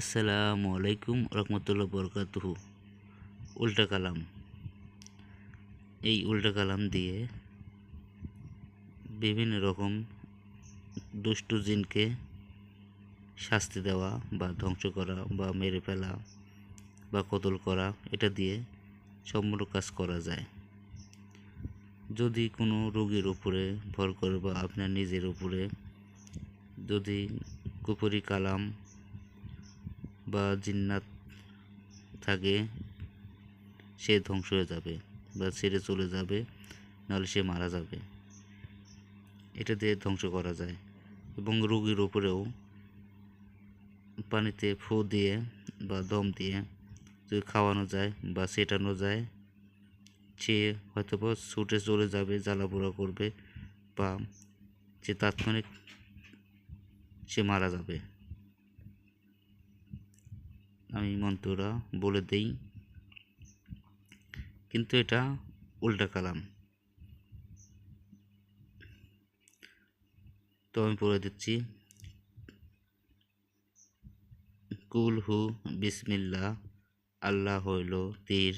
আসসালামু আলাইকুম রহমতুল্লাহ বরকাতুহু। উল্টা কালাম। এই উল্টা কালাম দিয়ে বিভিন্ন রকম দুষ্টু জিনকে শাস্তি দেওয়া বা ধ্বংস করা বা মেরে ফেলা বা কতল করা, এটা দিয়ে সম্পূর্ণ কাজ করা যায়। যদি কোনো রোগীর উপরে ভর করে বা আপনার নিজের উপরে যদি কুপুরি কালাম বা জিন্নাত থাকে, সে ধ্বংস হয়ে যাবে বা ছেড়ে চলে যাবে, নাহলে সে মারা যাবে। এটা দিয়ে ধ্বংস করা যায় এবং রোগীর উপরেও পানিতে ফু দিয়ে বা দম দিয়ে যদি খাওয়ানো যায় বা সেটানো যায়, সে হয়তো বা ছুটে চলে যাবে জ্বালাপোড়া করবে বা সে তাৎক্ষণিক সে মারা যাবে। আমি মন্ত্রটা বলে দেই। কিন্তু এটা উল্টা কালাম। তো আমি বলে দিচ্ছি, কুল হু বিসমিল্লা আল্লাহ হইল তীর,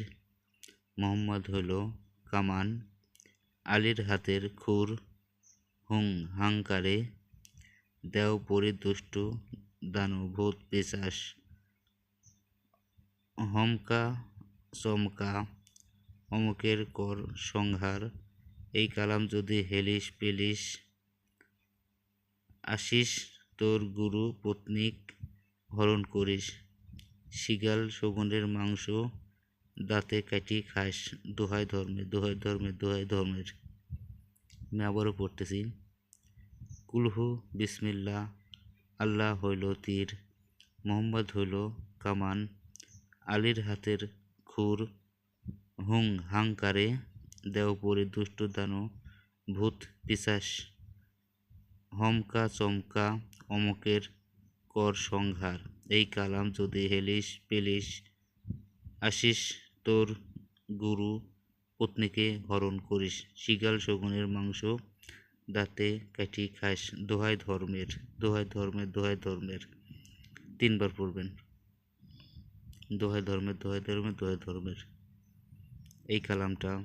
মোহাম্মদ হইল কামান, আলীর হাতের খুর, হুং হাংকারে দেও পরি দুষ্টু দানু ভূত পিশাস। হমকা চমকা, অমুকের কর সংহার, এই কালাম যদি হেলিস পেলিস, আসিস তোর গুরু পত্নীক হরণ করিস। শিগাল শগুনের মাংস দাঁতে কাটি খাস দোহাই ধর্মে, দোহাই ধর্মের দোহাই ধর্মের। আমি আবারও পড়তেছি। কুলহু বিসমিল্লা আল্লাহ হইল তীর, মোহাম্মদ হইল কামান। আলীর হাতের খুর হুং হাংকারে দেওপরে দুষ্ট দানো ভূত পিসাস হমকা চমকা অমকের কর সংহার। এই কালাম যদি হেলিস পেলিস, আসিস তোর গুরু পত্নীকে হরণ করিস। শিগাল শগুনের মাংস দাঁতে কাঠি খাস। দোহাই ধর্মের দোহাই ধর্মের দোহাই ধর্মের। তিনবার পড়বেন। দোহাই ধর্মের দোহাই ধর্মের দোহাই ধর্মের। এই কালামটা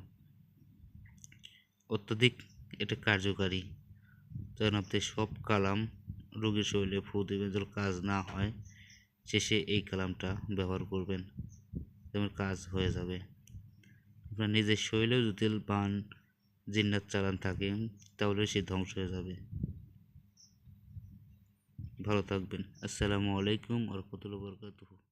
অত্যধিক এটা কার্যকারী। যেন আপনি সব কালাম রোগীর শরীরে ফু দেবেন, যেন কাজ না হয়, শেষে এই কালামটা ব্যবহার করবেন যেমন কাজ হয়ে যাবে। আপনার নিজের শরীরেও যদি বান, জিন্নাত, চালান থাকে, তাহলে সে ধ্বংস হয়ে যাবে। ভালো থাকবেন। আসসালামু আলাইকুম আর রহমতুল্লাহ বরকাতুহু।